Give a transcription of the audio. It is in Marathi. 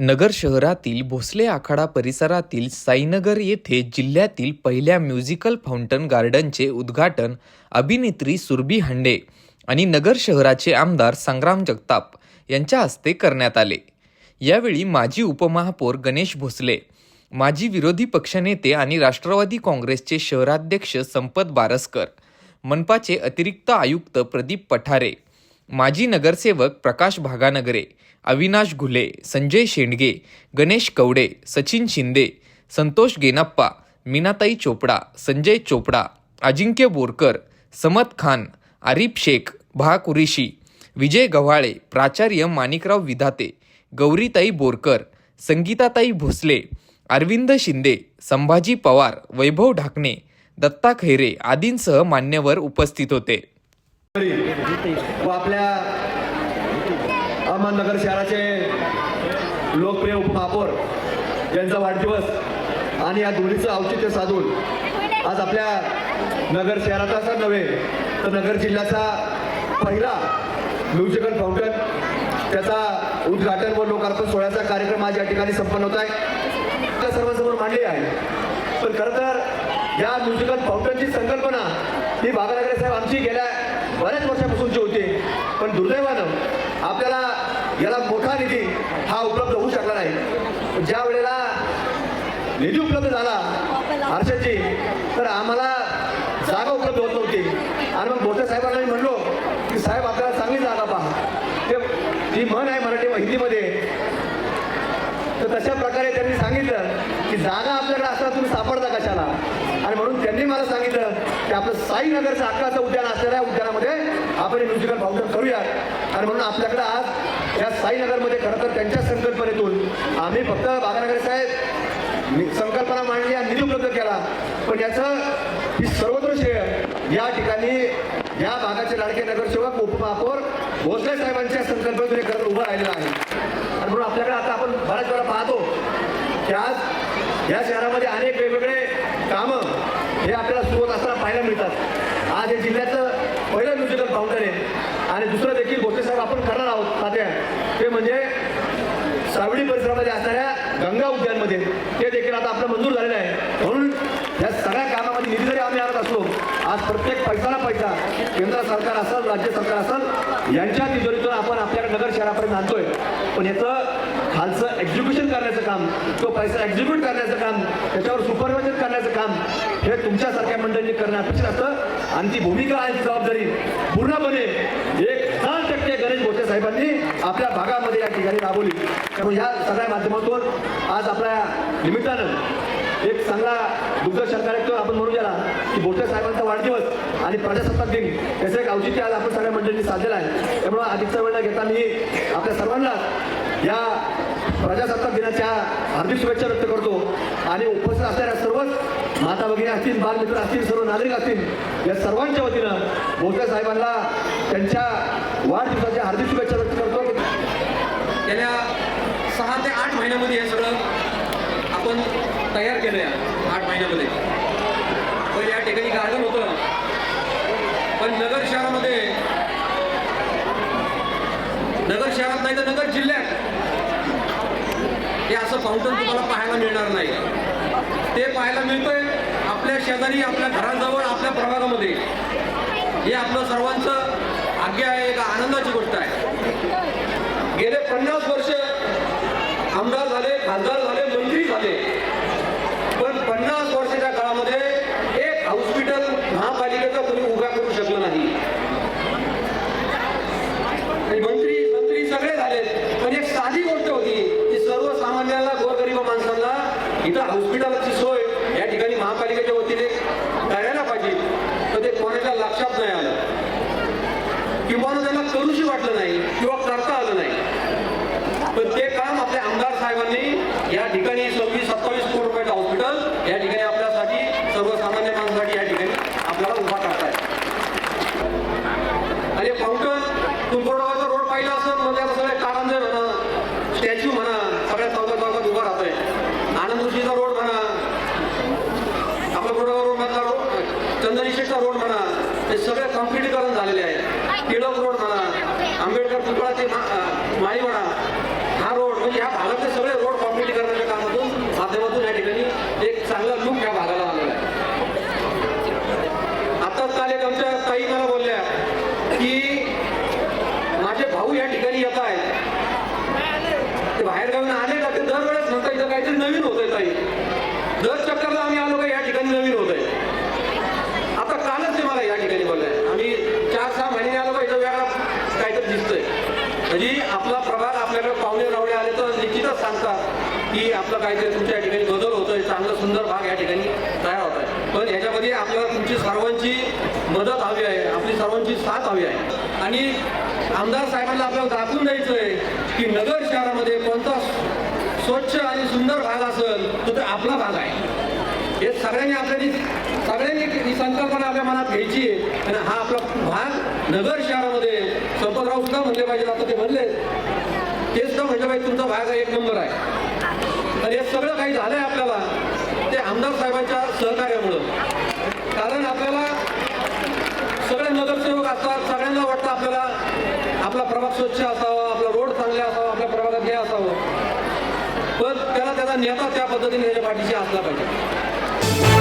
नगर शहरातील भोसले आखाडा परिसरातील साईनगर येथे जिल्ह्यातील पहिल्या म्युझिकल फाउंटन गार्डनचे उद्घाटन अभिनेत्री सुरभी हांडे आणि नगर शहराचे आमदार संग्राम जगताप यांच्या हस्ते करण्यात आले. यावेळी माजी उपमहापौर गणेश भोसले माजी विरोधी पक्षनेते आणि राष्ट्रवादी काँग्रेसचे शहराध्यक्ष संपत बारसकर मनपाचे अतिरिक्त आयुक्त प्रदीप पठारे माजी नगरसेवक प्रकाश भागानगरे अविनाश घुले संजय शेंडगे गणेश कवडे सचिन शिंदे संतोष गेनप्पा मीनाताई चोपडा संजय चोपडा अजिंक्य बोरकर समत खान आरिफ शेख भा कुरेशी विजय गव्हाळे प्राचार्य माणिकराव विधाते गौरीताई बोरकर संगीताताई भोसले अरविंद शिंदे संभाजी पवार वैभव ढाकणे दत्ता खैरे आदींसह मान्यवर उपस्थित होते. व आपल्या अहमदनगर शहराचे लोकप्रिय उपमहापौर यांचा वाढदिवस आणि या दोन्हीचं औचित्य साधून आज आपल्या नगर शहराचाच नव्हे तर नगर जिल्ह्याचा पहिला म्युझिकल फाउंटन त्याचा उद्घाटन व लोकार्पण सोहळ्याचा कार्यक्रम आज या ठिकाणी संपन्न होत आहे. त्या सर्वांसमोर मांडली आहे. पण खरं तर या म्युझिकल फाउंटनची संकल्पना ही बागानगरे साहेब आमची गेल्या बऱ्याच वर्षापासूनचे होते पण दुर्दैवानं आपल्याला याला मोठा निधी हा उपलब्ध होऊ शकला नाही. ज्या वेळेला निधी उपलब्ध झाला हर्षाची तर आम्हाला जागा उपलब्ध होत नव्हती. आणि मग मोठ्या साहेबांना मी म्हणलो की साहेब आपल्याला चांगली जागा पहा. ते ती म्हण आहे मराठी हिंदीमध्ये तर तशा प्रकारे त्यांनी सांगितलं की जागा आपल्याकडे असताना तुम्ही सापडता कशाला? आणि म्हणून त्यांनी मला सांगितलं की आपलं साईनगरचं अकराचं उद्यान असलेल्या उद्यानामध्ये आपण म्युझिकल फाउंडर करूया आणि म्हणून आपल्याकडे आज या साईनगरमध्ये खरं तर त्यांच्या संकल्पनेतून आम्ही फक्त बागानगर साहेब संकल्पना मांडली आणि निधी उपलब्ध केला. पण याचं ही सर्वत्र श्रेय या ठिकाणी या भागाचे लाडके नगरसेवक उपमहापौर भोसले साहेबांच्या संकल्पनेतून हे उभं राहिलेलं आहे. आणि म्हणून आपल्याकडे आता आपण बऱ्याच वेळा पाहतो की आज या शहरामध्ये अनेक वेगवेगळे कामं हे आपल्याला सुरू होत असताना पाहायला मिळतात. आज हे जिल्ह्याचं पहिलं म्युझिकल फाउंडर आहे आणि दुसरं देखील भोसले साहेब आपण करणार आहोत तात्या ते म्हणजे सावडी परिसरामध्ये असणाऱ्या गंगा उद्यानमध्ये. ते देखील आता आपलं मंजूर झालेलं आहे. म्हणून या सगळ्या कामामध्ये निधी जरी आम्ही आणत असलो आज प्रत्येक पैसा केंद्र सरकार असेल राज्य सरकार असेल यांच्या तिजोरीतून आपण आपल्याकडे नगर शहरापर्यंत आणतोय. पण याचं खालचं एक्झिक्युशन करण्याचं काम तो पैसा एक्झिक्यूट करण्याचं काम त्याच्यावर सुपरवायझर करण्याचं काम हे तुमच्यासारख्या मंडळींनी करणं अपेक्षित असतं. आणि ती भूमिका आणि जबाबदारी पूर्णपणे एक हजार टक्के गणेश भोसे साहेबांनी आपल्या भागामध्ये या ठिकाणी राबवली. त्यामुळे ह्या सगळ्या माध्यमातून आज आपल्या निमित्तानं एक चांगला दुग्ध सरकार आपण म्हणू गेला की भोसले साहेबांचा वाढदिवस आणि प्रजासत्ताक दिन याचं एक औचित्य आज आपण सगळ्या मंडळींनी साधलेलं आहे. त्यामुळे अधिकचा वेळ घेता मी आपल्या सर्वांना या प्रजासत्ताक दिनाच्या हार्दिक शुभेच्छा व्यक्त करतो. आणि उपस्थित असणाऱ्या सर्वच माता भगिनी असतील बालमित्र असतील सर्व नागरिक असतील या सर्वांच्या वतीनं भोसले साहेबांना त्यांच्या वाढदिवसाच्या हार्दिक शुभेच्छा व्यक्त करतो. गेल्या सहा ते आठ महिन्यामध्ये हे सगळं आपण तयार केलं या आठ महिन्यामध्ये. पण या ठिकाणी गार्डन होतं. पण नगर शहरामध्ये नगर शहरात नाही तर नगर जिल्ह्यात. हे असं फाउंटन तुम्हाला पाहायला मिळणार नाही. ते पाहायला मिळतंय आपल्या शेजारी आपल्या घराजवळ आपल्या प्रभागामध्ये. हे आपलं सर्वांचं भाग्य आहे एक आनंदाची गोष्ट आहे. गेले पन्नास वर्ष आमदार झाले खासदार झाले झाले. पण पन्नास वर्षाच्या काळामध्ये एक हॉस्पिटल महापालिकेचा कोणी उभा करू शकलं नाही. मंत्री मंत्री सगळे झाले. पण एक साधी गोष्ट होती की सर्वसामान्याला गोरगरीब माणसांना इथं हॉस्पिटलची सोय या ठिकाणी महापालिकेच्या वतीने करायला पाहिजे. तर ते कोणाच्या लक्षात नाही आलं. किंवा त्यांना करूशी वाटलं नाही किंवा करता आलं नाही. पण ते काम आपल्या आमदार साहेबांनी या ठिकाणी सव्वीस सत्तावीस कोटी रुपयाचं हॉस्पिटल या ठिकाणी आपल्यासाठी सर्वसामान्य माणसासाठी या ठिकाणी आपल्याला उभा करताय आणि फाउंटन तुंबोडाचा रोड पाहिला असेल म्हणजे आता सगळे कारंजे म्हणा स्टॅच्यू म्हणा सगळ्या चौकात चौकात उभा राहतोय आनंद ऋषीचा रोड म्हणा आपला गोडावा रोड मधला रोड चंदनी शेठचा रोड म्हणा हे सगळे कॉम्प्लिटीकरण झालेले आहे टिळक रोड म्हणा आंबेडकर पुतळा ते मा- अं, माळी म्हणा हा रोड म्हणजे ह्या भागातले सगळे ठिकाणी येत आहेत. ते बाहेर गावून आले का ते दरवेळेस म्हणता इथं काहीतरी नवीन होतंय ताई. दर चक्करला आम्ही आलो का या ठिकाणी नवीन होत आहे आता कालच ते मला या ठिकाणी बोललाय आम्ही चार सहा महिने आलो का इथं वेगळा काहीतरी दिसतंय. म्हणजे आपला प्रभाग आपल्याकडे पाहुणे रावळे आले तर निश्चितच सांगतात की आपलं काहीतरी तुमच्या या ठिकाणी बदल होतोय चांगलं सुंदर भाग या ठिकाणी तयार होत आहे पण ह्याच्यामध्ये आपल्याला तुमची सर्वांची मदत हवी आहे. आपली सर्वांची साथ हवी आहे. आणि आमदार साहेबांना आपल्याला दाखवून द्यायचं आहे की नगर शहरामध्ये कोणता स्वच्छ आणि सुंदर भाग असेल तर तो आपला भाग आहे. हे सगळ्यांनी आपल्याला सगळ्यांनी ही संकल्पना आपल्या मनात घ्यायची आहे. आणि हा आपला भाग नगर शहरामध्ये संपतराव सुद्धा म्हणले पाहिजे. आता ते म्हणले ते सुद्धा म्हणले पाहिजे तुमचा भाग एक नंबर आहे. तर हे सगळं काही झालंय आपल्याला. म्हणजे आमदार साहेबांच्या सहकार्यामुळं. कारण आपल्याला सगळे नगरसेवक असतात सगळ्यांना वाटतं आपल्याला आपला प्रभाग स्वच्छ असावा आपला रोड चांगला असावा आपल्या प्रभागात हे असावं. पण त्याला त्याचा नेता त्या पद्धतीने त्याच्या पाठीशी असला पाहिजे.